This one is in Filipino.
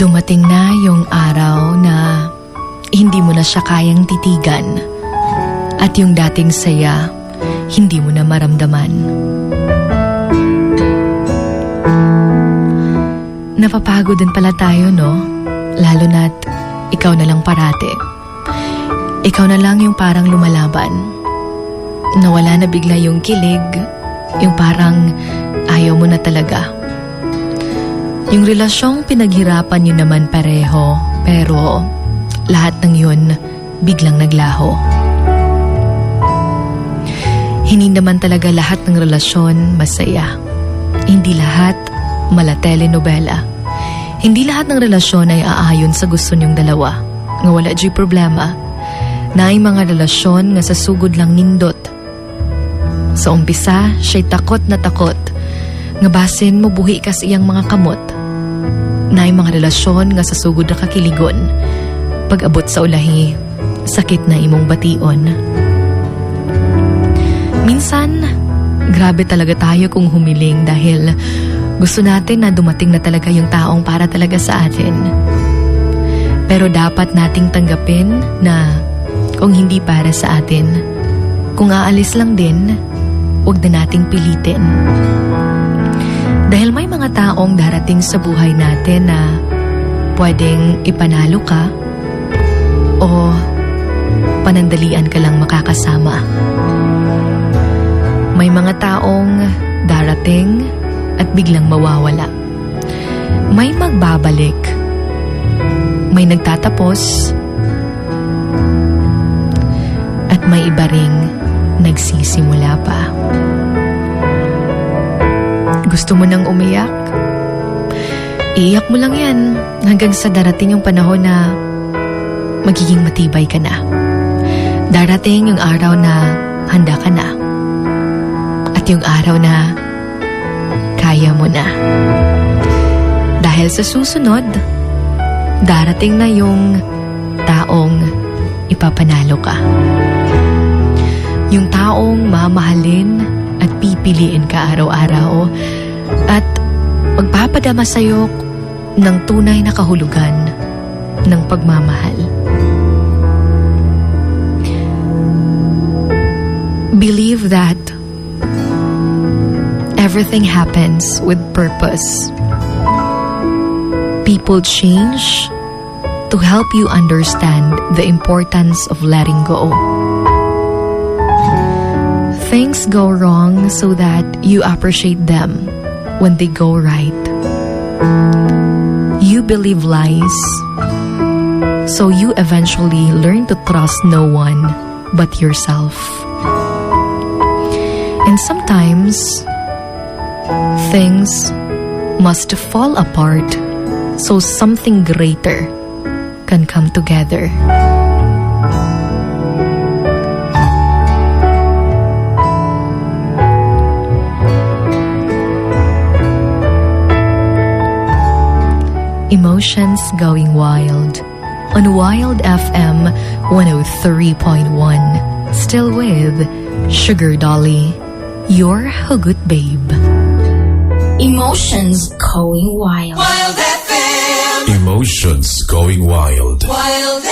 Dumating na yung araw na hindi mo na siya kayang titigan at yung dating saya hindi mo na maramdaman. Napapagod din pala tayo, no? Lalo na't ikaw na lang parate. Ikaw na lang yung parang lumalaban. Nawala na bigla yung kilig, yung parang ayaw mo na talaga. Yung relasyong pinaghirapan nyo naman pareho, pero lahat ng yun biglang naglaho. Hindi naman talaga lahat ng relasyon masaya. Hindi lahat mala telenovela. Hindi lahat ng relasyon ay aayon sa gusto niyong dalawa. Nga wala di problema. Na ay mga relasyon nga sa sugod lang nindot. Sa umpisa, siya'y takot na takot. Nga basin mo buhi ka sa iyang mga kamot. Na ay mga relasyon nga sa sugod na kakiligon. Pag abot sa ulahi, sakit na imong bation. Minsan, grabe talaga tayo kung humiling dahil gusto natin na dumating na talaga yung taong para talaga sa atin. Pero dapat nating tanggapin na kung hindi para sa atin, kung aalis lang din, huwag na nating pilitin. Dahil may mga taong darating sa buhay natin na pwedeng ipanalo ka o panandalian ka lang makakasama. May mga taong darating at biglang mawawala. May magbabalik. May nagtatapos. At may iba ring nagsisimula pa. Gusto mo nang umiyak? Iiyak mo lang yan hanggang sa darating yung panahon na magiging matibay ka na. Darating yung araw na handa ka na. At yung araw na kaya mo na. Dahil sa susunod, darating na yung taong ipapanalo ka. Yung taong mamahalin at pipiliin ka araw-araw at magpapadama sa'yo ng tunay na kahulugan ng pagmamahal. Believe that everything happens with purpose. People change to help you understand the importance of letting go. Things go wrong so that you appreciate them when they go right. You believe lies, so you eventually learn to trust no one but yourself. And sometimes, things must fall apart so something greater can come together. Emotions Going Wild on Wild FM 103.1. Still with Sugar Dolly, your Hugot Babe. Emotions going wild. Wild FM. Emotions going wild. Wild